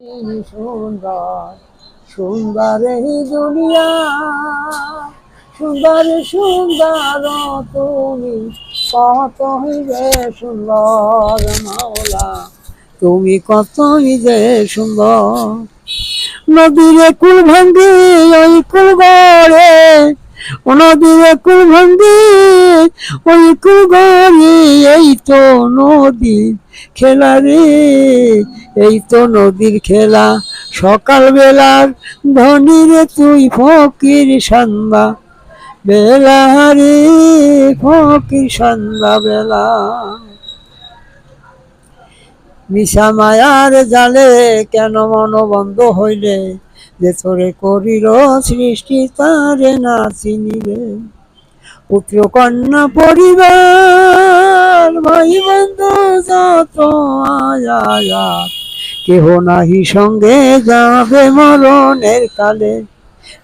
সুন্দর সুন্দর এই দুনিয়া সুন্দর সুন্দর তুমি কত হইবে সুন্দর মাওলা, তুমি কতই যে সুন্দর। নদীরে কুল ভাঙ্গি ওই কুল গড়ে খেলা রে, এই তো নদীর খেলা। সকাল বেলার ধনী রে, তুই ফকির সন্ধ্যা বেলা রে, ফকির সন্ধ্যা বেলা। মিশা মায়ার জালে কেন মন বন্ধ হইলে? যে তোরে করিল সৃষ্টি তারে না চিনিলে। পুত্র কন্যা পরিবার, ভাই বন্ধু যত আয়া কেহ নাহি সঙ্গে যাবে মরণের কালে।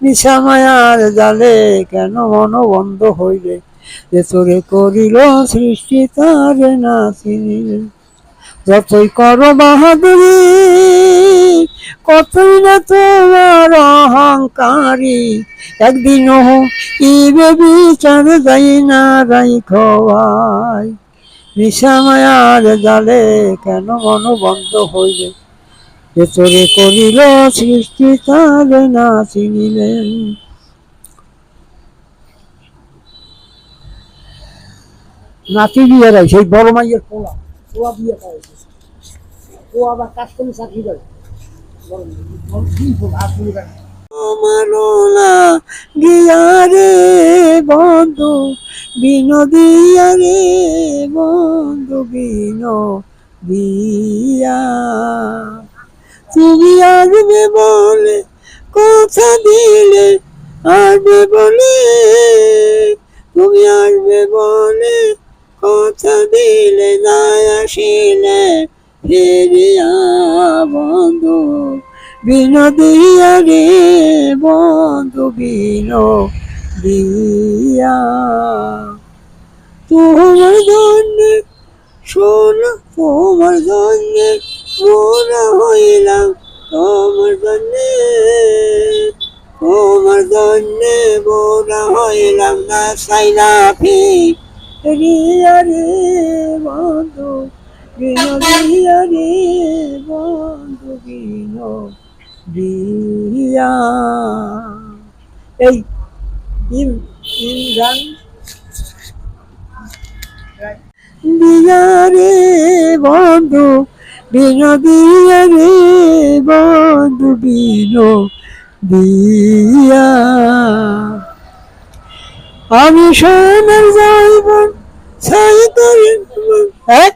নিশা মায়ার জালে কেন মন বন্ধ হইলে? যে তোরে করিল সৃষ্টি তারে না চিনিলে। যতই কর বাহাদুরি, কতই না তোমার অহংকারী একদিন যাই না রাই খোয়াই। জালে কেন মন বন্ধ হইলে যে তোরে করিল সৃষ্টি তারে না চিনিলেন নাতি বিয়ে সেই বড় মাইয়ের পোলা। পোয়া বিয়ে করেছে ও আবার কাজ করে চাকরি করে। মানোলা গিয়া রে বন্ধু বিনোদিয়া রে বন্ধু, বিনোদিয়া। তুমি আসবে বলে কথা দিলে, আসবে বলে, তুমি আসবে বলে না আসিলে ফিরিয়া বন্ধু বিনোদিয়া রে বন্ধু বিনোদিয়া। তোমার জন্য, শোন, তোমার জন্য মোরা হইলাম, তোমার জন্য তোমার জন্য মোরা হইলাম না সাইনা ফি রিয়া রে বন্ধু বিনোদিয়া রে বন্ধু বিনোদিয়া এই ইম ইমরান দিয়া রে বন্ধু বিনোদিয়া রে বন্ধু বিনোদিয়া আমি সোনার যাইব করে হ্যাঁ?